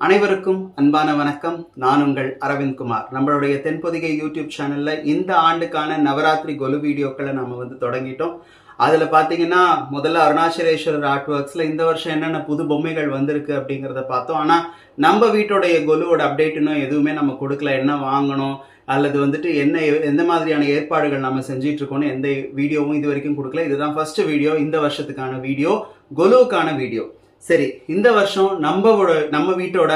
அனைவருக்கும் அன்பான வணக்கம். நான் உங்கள் அரவிந்த் குமார். நம்மளுடைய தென்பொதிகை யூடியூப் சேனல்ல இந்த ஆண்டுக்கான நவராத்திரி கொலு வீடியோக்களை நம்ம வந்து தொடங்கிட்டோம். அதில் பார்த்தீங்கன்னா முதல்ல அருணாச்சலேஸ்வரர் ஆர்ட் ஒர்க்ஸில் இந்த வருஷம் என்னென்ன புது பொம்மைகள் வந்திருக்கு அப்படிங்கிறத பார்த்தோம். ஆனால் நம்ம வீட்டோடைய கொலுவோட அப்டேட் இன்னும் எதுவுமே நம்ம கொடுக்கல. என்ன வாங்கணும் அல்லது வந்துட்டு என்ன எந்த மாதிரியான ஏற்பாடுகள் நம்ம செஞ்சிட்டு இருக்கோம்னு எந்த வீடியோவும் இது வரைக்கும் கொடுக்கல. இதுதான் ஃபர்ஸ்ட் வீடியோ இந்த வருஷத்துக்கான வீடியோ கொலுவுக்கான வீடியோ சரி இந்த வருஷம் நம்மளோட நம்ம வீட்டோட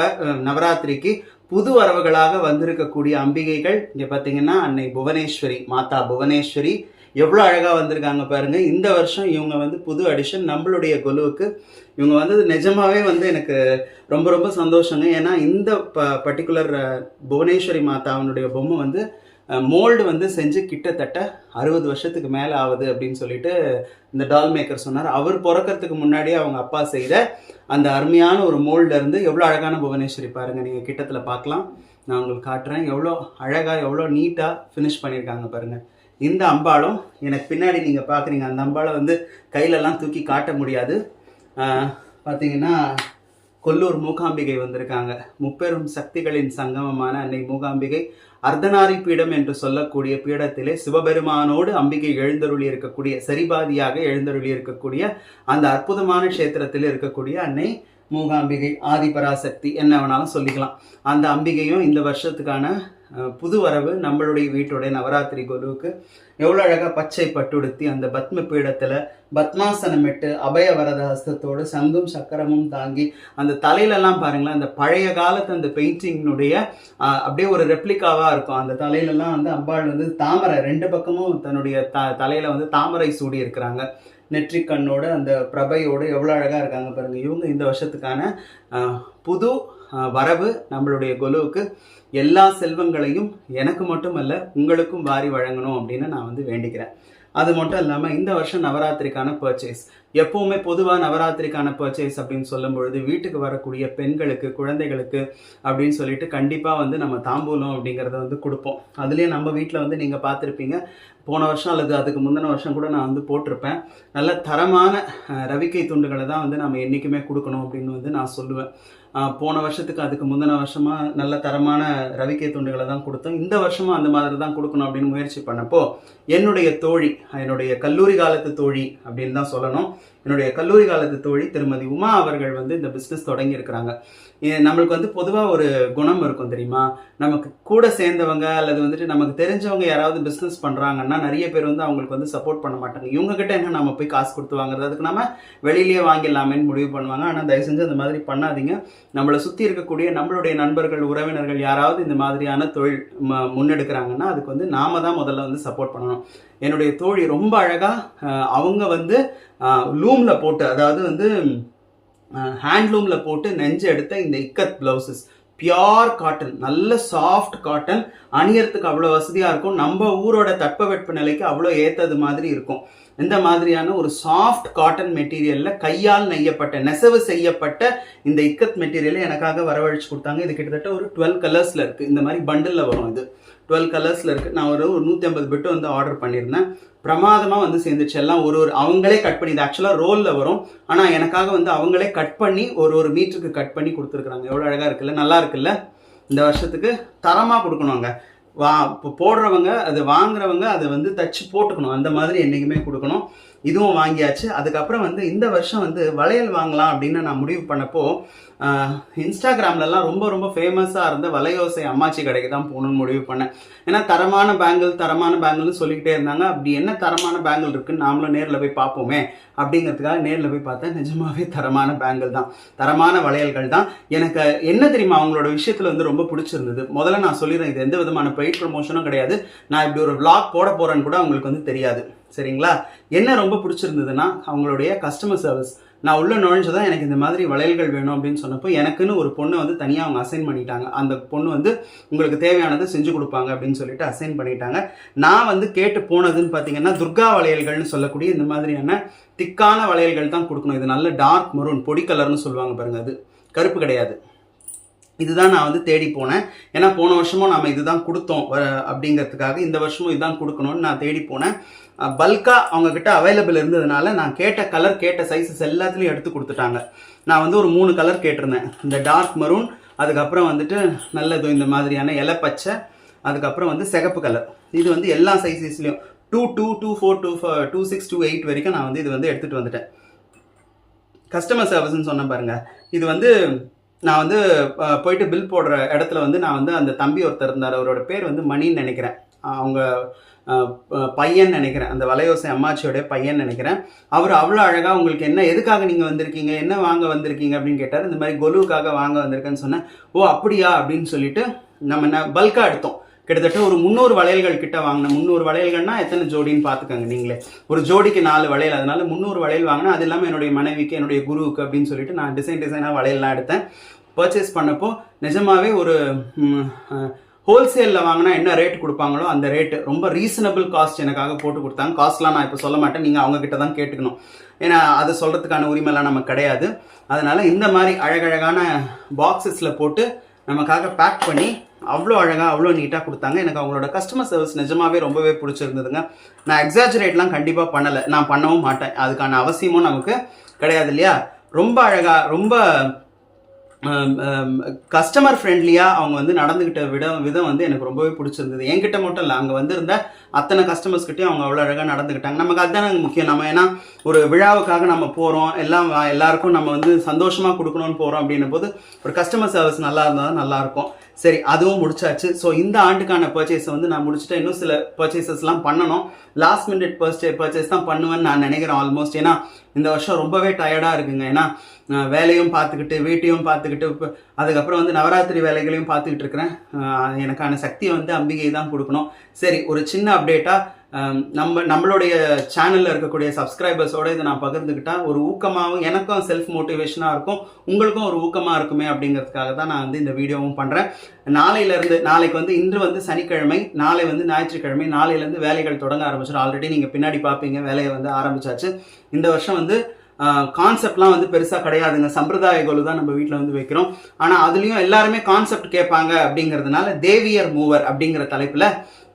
நவராத்திரிக்கு புது வரவுகளாக வந்திருக்கக்கூடிய அம்பிகைகள் இங்கே பார்த்தீங்கன்னா அன்னை புவனேஸ்வரி மாதா புவனேஸ்வரி எவ்வளோ அழகாக வந்திருக்காங்க பாருங்க. இந்த வருஷம் இவங்க வந்து புது அடிஷன் நம்மளுடைய குழுவுக்கு இவங்க வந்தது நிஜமாகவே வந்து எனக்கு ரொம்ப ரொம்ப சந்தோஷங்க. ஏன்னா இந்த ப பர்டிகுலர் புவனேஸ்வரி மாதாவினுடைய பொம்மை வந்து மோல்டு வந்து செஞ்சு கிட்டத்தட்ட அறுபது வருஷத்துக்கு மேலே ஆகுது அப்படின்னு சொல்லிட்டு இந்த டால் மேக்கர் சொன்னார். அவர் பிறக்கறதுக்கு முன்னாடியே அவங்க அப்பா செய்த அந்த அருமையான ஒரு மோல்டு இருந்து எவ்வளோ அழகான புவனேஸ்வரி பாருங்கள் நீங்கள் கிட்டத்தில் பார்க்கலாம். நான் உங்களுக்கு காட்டுறேன். எவ்வளோ அழகாக எவ்வளோ நீட்டாக ஃபினிஷ் பண்ணியிருக்காங்க பாருங்கள் இந்த அம்பாலும் எனக்கு பின்னாடி நீங்கள் பார்க்குறீங்க. அந்த அம்பாலை வந்து கையிலலாம் தூக்கி காட்ட முடியாது. பார்த்தீங்கன்னா கொல்லூர் மூகாம்பிகை வந்திருக்காங்க. முப்பெரும் சக்திகளின் சங்கமமான அன்னை மூகாம்பிகை அர்த்தநாரி பீடம் என்று சொல்லக்கூடிய பீடத்திலே சிவபெருமானோடு அம்பிகை எழுந்தருளி இருக்கக்கூடிய சரிபாதியாக எழுந்தருளி இருக்கக்கூடிய அந்த அற்புதமான க்ஷேத்திரத்தில் இருக்கக்கூடிய அன்னை மூகாம்பிகை ஆதிபராசக்தி. என்ன வேணாலும் சொல்லிக்கலாம். அந்த அம்பிகையும் இந்த வருஷத்துக்கான புது வரவு நம்மளுடைய வீட்டுடைய நவராத்திரி குருவுக்கு எவ்வளோ அழகாக பச்சை பட்டுடுத்தி அந்த பத்ம பீடத்தில் பத்மாசனமிட்டு அபய வரத ஹஸ்தத்தோடு சங்கும் சக்கரமும் தாங்கி அந்த தலையிலலாம் பாருங்களேன் அந்த பழைய காலத்து அந்த பெயிண்டிங்கினுடைய அப்படியே ஒரு ரெப்ளிகாவாக இருக்கும். அந்த தலையிலலாம் வந்து அம்பாள் வந்து தாமரை ரெண்டு பக்கமும் தன்னுடைய த தலையில் வந்து தாமரை சூடி இருக்கிறாங்க நெற்றி கண்ணோடு அந்த பிரபையோடு எவ்வளோ அழகாக இருக்காங்க பாருங்கள் இவங்க இந்த வருஷத்துக்கான புது வரவு நம்மளுடைய குலுவுக்கு எல்லா செல்வங்களையும் எனக்கு மட்டுமல்ல உங்களுக்கும் வாரி வழங்கணும் அப்படின்னு நான் வந்து வேண்டிக்கிறேன். அது மட்டும் இல்லாமல் இந்த வருஷம் நவராத்திரிக்கான பர்ச்சேஸ் எப்பவுமே பொதுவாக நவராத்திரிக்கான பர்ச்சேஸ் அப்படின்னு சொல்லும் பொழுது வீட்டுக்கு வரக்கூடிய பெண்களுக்கு குழந்தைகளுக்கு அப்படின்னு சொல்லிட்டு கண்டிப்பாக வந்து நம்ம தாம்பூலம் அப்படிங்கிறத வந்து கொடுப்போம். அதுலேயே நம்ம வீட்டில் வந்து நீங்கள் பார்த்துருப்பீங்க போன வருஷம் அல்லது அதுக்கு முந்தின வருஷம் கூட நான் வந்து போட்டிருப்பேன். நல்ல தரமான ரவிக்கை துண்டுகளை தான் வந்து நம்ம என்றைக்குமே கொடுக்கணும் அப்படின்னு வந்து நான் சொல்லுவேன். போன வருஷத்துக்கு அதுக்கு முந்தின வருஷமாக நல்ல தரமான ரவிக்கை துண்டுகளை தான் கொடுத்தோம். இந்த வருஷமும் அந்த மாதிரி தான் கொடுக்கணும் அப்படின்னு முயற்சி பண்ணப்போ என்னுடைய தோழி என்னுடைய கல்லூரி காலத்து தோழி அப்படின்னு தான் சொல்லணும். என்னுடைய கல்லூரி காலத்து தோழி திருமதி உமா அவர்கள் வந்து இந்த பிஸ்னஸ் தொடங்கியிருக்கிறாங்க நம்மளுக்கு வந்து பொதுவாக ஒரு குணம் இருக்கும் தெரியுமா? நமக்கு கூட சேர்ந்தவங்க அல்லது வந்துட்டு நமக்கு தெரிஞ்சவங்க யாராவது பிஸ்னஸ் பண்ணுறாங்கன்னா நிறைய பேர் வந்து அவங்களுக்கு வந்து சப்போர்ட் பண்ண மாட்டாங்க. இவங்க கிட்ட என்ன நம்ம போய் காசு கொடுத்து வாங்குறது? அதுக்கு நம்ம வெளியிலேயே வாங்கிடலாமேன்னு முடிவு பண்ணுவாங்க. ஆனால் தயவு செஞ்சு அந்த மாதிரி பண்ணாதீங்க. நம்மளை சுற்றி இருக்கக்கூடிய நம்மளுடைய நண்பர்கள் உறவினர்கள் யாராவது இந்த மாதிரியான தொழில் முன்னெடுக்கிறாங்கன்னா அதுக்கு வந்து நாம தான் முதல்ல வந்து சப்போர்ட் பண்ணணும். என்னுடைய தோழி ரொம்ப அழகாக அவங்க வந்து லூமில் போட்டு அதாவது வந்து ஹேண்ட்லூமில் போட்டு நெஞ்சு எடுத்த இந்த இக்கத் ப்ளவுசஸ் பியோர் காட்டன் நல்ல சாஃப்ட் காட்டன் அணியறதுக்கு அவ்வளோ வசதியாக இருக்கும். நம்ம ஊரோட தட்பவெட்ப நிலைக்கு அவ்வளோ ஏற்றது மாதிரி இருக்கும். இந்த மாதிரியான ஒரு சாஃப்ட் காட்டன் மெட்டீரியலில் கையால் நெய்யப்பட்ட நெசவு செய்யப்பட்ட இந்த இக்கத் மெட்டீரியலை எனக்காக வரவழைச்சு கொடுத்தாங்க. இது கிட்டத்தட்ட ஒரு டுவெல் கலர்ஸில் இருக்குது இந்த மாதிரி பண்டிலில் வரும் இது. டுவெல் கலர்ஸில் இருக்குது நான் ஒரு ஒரு நூற்றி ஐம்பது பிட்டு வந்து ஆர்டர் பண்ணியிருந்தேன் பிரமாதமாக வந்து சேர்ந்துச்சு. எல்லாம் ஒரு ஒரு அவங்களே கட் பண்ணி இது ஆக்சுவலாக ரோலில் வரும். ஆனால் எனக்காக வந்து அவங்களே கட் பண்ணி ஒரு ஒரு மீட்டருக்கு கட் பண்ணி கொடுத்துருக்குறாங்க. எவ்வளோ அழகாக இருக்குல்ல? நல்லா இருக்குல்ல? இந்த வருஷத்துக்கு தரமாக கொடுக்கணுங்க. வா இப்போ போடுறவங்க அதை வாங்குறவங்க அதை வந்து தச்சு போட்டுக்கணும். அந்த மாதிரி என்றைக்குமே கொடுக்கணும். இதுவும் வாங்கியாச்சு. அதுக்கப்புறம் வந்து இந்த வருஷம் வந்து வளையல் வாங்கலாம் அப்படின்னு நான் முடிவு பண்ணப்போ இன்ஸ்டாகிராம்லலாம் ரொம்ப ரொம்ப ஃபேமஸாக இருந்த வலையோசை அம்மாச்சி கடைக்கு தான் போகணும்னு முடிவு பண்ணேன். ஏன்னா தரமான பேங்கிள் தரமான பேங்கிள்னு சொல்லிக்கிட்டே இருந்தாங்க. அப்படி என்ன தரமான பேங்கிள் இருக்குன்னு நாமளும் நேரில் போய் பார்ப்போமே அப்படிங்கிறதுக்காக நேரில் போய் பார்த்தேன். நிஜமாவே தரமான பேங்கிள் தான். தரமான வளையல்கள் தான். எனக்கு என்ன தெரியுமா அவங்களோட விஷயத்தில் வந்து ரொம்ப பிடிச்சிருந்தது. முதல்ல நான் சொல்லிடுறேன் இது எந்த விதமான பெய்ட் ப்ரொமோஷனும் கிடையாது. நான் இப்படி ஒரு விளாக் போட போகிறேன்னு கூட அவங்களுக்கு வந்து தெரியாது. சரிங்களா? என்ன ரொம்ப பிடிச்சிருந்ததுன்னா அவங்களுடைய கஸ்டமர் சர்வீஸ் நான் உள்ளே நுழைஞ்சதான் எனக்கு இந்த மாதிரி வளையல்கள் வேணும் அப்படின்னு சொன்னப்போ எனக்குன்னு ஒரு பொண்ணை வந்து தனியாக அவங்க அசைன் பண்ணிட்டாங்க. அந்த பொண்ணு வந்து உங்களுக்கு தேவையானதை செஞ்சு கொடுப்பாங்க அப்படின்னு சொல்லிட்டு அசைன் பண்ணிட்டாங்க. நான் வந்து கேட்டு போனதுன்னு பார்த்தீங்கன்னா துர்கா வளையல்கள்னு சொல்லக்கூடிய இந்த மாதிரியான திக்கான வளையல்கள் தான் கொடுக்கணும். இது நல்ல டார்க் மரூன் பொடி கலர்னு சொல்லுவாங்க பாருங்க அது. கருப்பு கிடையாது. இதுதான் நான் வந்து தேடி போனேன். ஏன்னா போன வருஷமும் நம்ம இதுதான் கொடுத்தோம். அப்படிங்கிறதுக்காக இந்த வருஷமும் இதுதான் கொடுக்கணும்னு நான் தேடி போனேன். பல்காக அவங்கக்கிட்ட அவைலபிள் இருந்ததுனால நான் கேட்ட கலர் கேட்ட சைஸஸ் எல்லாத்துலேயும் எடுத்து கொடுத்துட்டாங்க. நான் வந்து ஒரு மூணு கலர் கேட்டிருந்தேன். இந்த டார்க் மரூன் அதுக்கப்புறம் வந்துட்டு நல்லது இந்த மாதிரியான இலை பச்சை அதுக்கப்புறம் வந்து சிகப்பு கலர் இது வந்து எல்லா சைஸஸ்லையும் two two two four two two six two eight வரைக்கும் நான் வந்து இது வந்து எடுத்துகிட்டு வந்துட்டேன். கஸ்டமர் சர்வீஸ்ன்னு சொன்னேன் பாருங்கள் இது வந்து நான் வந்து போயிட்டு பில் போடுற இடத்துல வந்து நான் வந்து அந்த தம்பி ஒருத்தர் இருந்தார். அவரோட பேர் வந்து மணின்னு நினைக்கிறேன். அவங்க பையன் நினைக்கிறேன். அந்த வலையோசை அம்மாச்சியோடைய பையன் நினைக்கிறேன். அவர் அவ்வளோ அழகாக உங்களுக்கு என்ன எதுக்காக நீங்கள் வந்திருக்கீங்க? என்ன வாங்க வந்திருக்கீங்க? அப்படின்னு கேட்டார். இந்த மாதிரி கொலுவுக்காக வாங்க வந்திருக்கேன்னு சொன்னேன். ஓ அப்படியா? அப்படின்னு சொல்லிட்டு நம்ம என்ன பல்காக எடுத்தோம். கிட்டத்தட்ட ஒரு முந்நூறு வளையல்கள் கிட்ட வாங்கினேன் முந்நூறு வளையல்கள்னா எத்தனை ஜோடின்னு பார்த்துக்கோங்க நீங்களே. ஒரு ஜோடிக்கு நாலு வளையல். அதனால முந்நூறு வளையல் வாங்கினேன் அது இல்லாமல் என்னுடைய மனைவிக்கு என்னுடைய குருவுக்கு அப்படின்னு சொல்லிட்டு நான் டிசைன் டிசைனாக வளையல்லாம் எடுத்தேன். பர்ச்சேஸ் பண்ணப்போ நிஜமாவே ஒரு ஹோல்சேலில் வாங்கினா என்ன ரேட் கொடுப்பாங்களோ அந்த ரேட்டு ரொம்ப ரீசனபிள் காஸ்ட் எனக்காக போட்டு கொடுத்தாங்க. காஸ்ட்லாம் நான் இப்போ சொல்ல மாட்டேன். நீங்கள் அவங்க கிட்ட தான் கேட்டுக்கணும். ஏன்னா அதை சொல்கிறதுக்கான உரிமைலாம் நமக்கு கிடையாது. அதனால் இந்த மாதிரி அழகழகான பாக்ஸஸில் போட்டு நமக்காக பேக் பண்ணி அவ்வளோ அழகாக அவ்வளோ நீட்டாக கொடுத்தாங்க. எனக்கு அவங்களோட கஸ்டமர் சர்வீஸ் நிஜமாவே ரொம்பவே பிடிச்சிருந்ததுங்க. நான் எக்ஸாஜரேட்லாம் கண்டிப்பாக பண்ணலை. நான் பண்ணவும் மாட்டேன். அதுக்கான அவசியமும் நமக்கு கிடையாது இல்லையா? ரொம்ப அழகாக ரொம்ப கஸ்டமர் ஃப்ரெண்ட்லியாக அவங்க வந்து நடந்துக்கிட்ட விடம் விதம் வந்து எனக்கு ரொம்பவே பிடிச்சிருந்தது. என்கிட்ட மட்டும் இல்லை அங்கே வந்திருந்த அத்தனை கஸ்டமர்ஸ்கிட்டையும் அவங்க அவ்வளோ அழகாக நடந்துக்கிட்டாங்க நமக்கு அதுதான் முக்கியம். நம்ம ஏன்னா ஒரு விழாவுக்காக நம்ம போகிறோம் எல்லாம் எல்லாருக்கும் நம்ம வந்து சந்தோஷமாக கொடுக்கணும்னு போகிறோம் அப்படின்னும் போது ஒரு கஸ்டமர் சர்வீஸ் நல்லா இருந்தால் தான் நல்லாயிருக்கும் சரி அதுவும் முடிச்சாச்சு. ஸோ இந்த ஆண்டுக்கான பர்ச்சேஸை வந்து நான் முடிச்சுட்டேன். இன்னும் சில பர்ச்சேசஸ்லாம் பண்ணணும். லாஸ்ட் மினிட் பர்ச்சே பர்ச்சேஸ் தான் பண்ணுவேன்னு நான் நினைக்கிறேன் ஆல்மோஸ்ட் ஏன்னா இந்த வருஷம் ரொம்பவே டயர்டாக இருக்குங்க. ஏன்னா வேலையும் பார்த்துக்கிட்டு வீட்டையும் பார்த்துக்கிட்டு இப்போ அதுக்கப்புறம் வந்து நவராத்திரி வேலைகளையும் பார்த்துக்கிட்டு இருக்கிறேன். எனக்கான சக்தியை வந்து அம்பிகை தான் கொடுக்கணும். சரி ஒரு சின்ன அப்டேட்டாக Um, நம்ம நம்மளுடைய சேனலில் இருக்கக்கூடிய சப்ஸ்கிரைபர்ஸோடு இதை நான் பகிர்ந்துக்கிட்டால் ஒரு ஊக்கமாகவும் எனக்கும் செல்ஃப் மோட்டிவேஷனாக இருக்கும் உங்களுக்கும் ஒரு ஊக்கமாக இருக்குமே அப்படிங்கிறதுக்காக தான் நான் வந்து இந்த வீடியோவும் பண்ணுறேன் நாளையிலேருந்து நாளைக்கு வந்து இன்று வந்து சனிக்கிழமை நாளை வந்து ஞாயிற்றுக்கிழமை நாளையிலேருந்து வேலைகள் தொடங்க ஆரம்பிச்சிடும் ஆல்ரெடி நீங்கள் பின்னாடி பார்ப்பீங்க வேலையை வந்து ஆரம்பிச்சாச்சு. இந்த வருஷம் வந்து கான்செப்ட்லாம் வந்து பெருசாக கிடையாதுங்க. சம்பிரதாய கோலு தான் நம்ம வீட்டில் வந்து வைக்கிறோம். ஆனால் அதுலேயும் எல்லாருமே கான்செப்ட் கேட்பாங்க அப்படிங்கிறதுனால தேவியர் மூவர் அப்படிங்கிற தலைப்பில்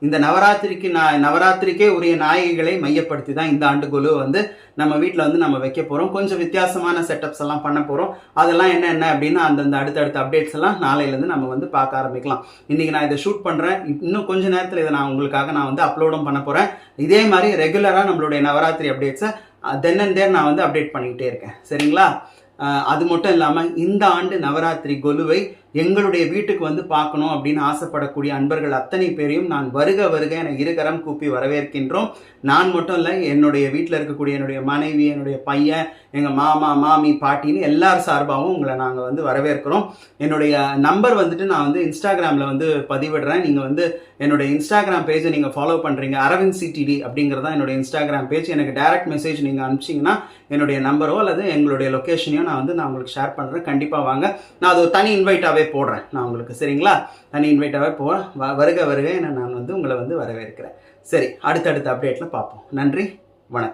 இந்த நவராத்திரிக்கு நான் நவராத்திரிக்கே உரிய நாயகிகளை மையப்படுத்தி தான் இந்த ஆண்டு குழு வந்து நம்ம வீட்டில் வந்து நம்ம வைக்க போகிறோம் கொஞ்சம் வித்தியாசமான செட்டப்ஸ் எல்லாம் பண்ண போகிறோம் அதெல்லாம் என்ன என்ன அப்படின்னா அந்தந்த அடுத்தடுத்த அப்டேட்ஸ் எல்லாம் நாளையிலேருந்து நம்ம வந்து பார்க்க ஆரம்பிக்கலாம். இன்றைக்கி நான் இதை ஷூட் பண்ணுறேன் இன்னும் கொஞ்ச நேரத்தில் இதை நான் உங்களுக்காக நான் வந்து அப்லோடும் பண்ண போகிறேன் இதே மாதிரி ரெகுலராக நம்மளுடைய நவராத்திரி அப்டேட்ஸை தென் அண்ட் தேர் நான் வந்து அப்டேட் பண்ணிக்கிட்டே இருக்கேன். சரிங்களா? அது மட்டும் இல்லாமல் இந்த ஆண்டு நவராத்திரி கொலுவை எங்களுடைய வீட்டுக்கு வந்து பார்க்கணும் அப்படின்னு ஆசைப்படக்கூடிய அன்பர்கள் அத்தனை பேரையும் நான் வருக வருக என இருகரம் கூப்பி வரவேற்கின்றோம். நான் மட்டும் இல்லை என்னுடைய வீட்டில் இருக்கக்கூடிய என்னுடைய மனைவி என்னுடைய பையன் எங்கள் மாமா மாமி பாட்டின்னு எல்லார் சார்பாகவும் உங்களை நாங்கள் வந்து வரவேற்கிறோம். என்னுடைய நம்பர் வந்துட்டு நான் வந்து இன்ஸ்டாகிராமில் வந்து பதிவிடுறேன். நீங்கள் வந்து என்னுடைய இன்ஸ்டாகிராம் பேஜை நீங்கள் ஃபாலோ பண்ணுறீங்க அரவிந்த் சிடிடி அப்படிங்கிறது தான் என்னுடைய இன்ஸ்டாகிராம் பேஜ் எனக்கு டைரக்ட் மெசேஜ் நீங்கள் அனுப்பிச்சிங்கன்னா என்னுடைய நம்பரோ அல்லது எங்களுடைய லொக்கேஷனையோ நான் வந்து நான் உங்களுக்கு ஷேர் பண்ணுறேன் கண்டிப்பாக வாங்க. நான் அது ஒரு தனி இன்வைட்டாகவே போடுறேன். நான் உங்களுக்கு சரிங்களா? தனி இன்வைட்டாகவே போ வ- வருக வருக என நான் வந்து உங்களை வந்து வரவேற்கிறேன். சரி அடுத்தடுத்த அப்டேட்டில் பார்ப்போம். நன்றி வணக்கம்.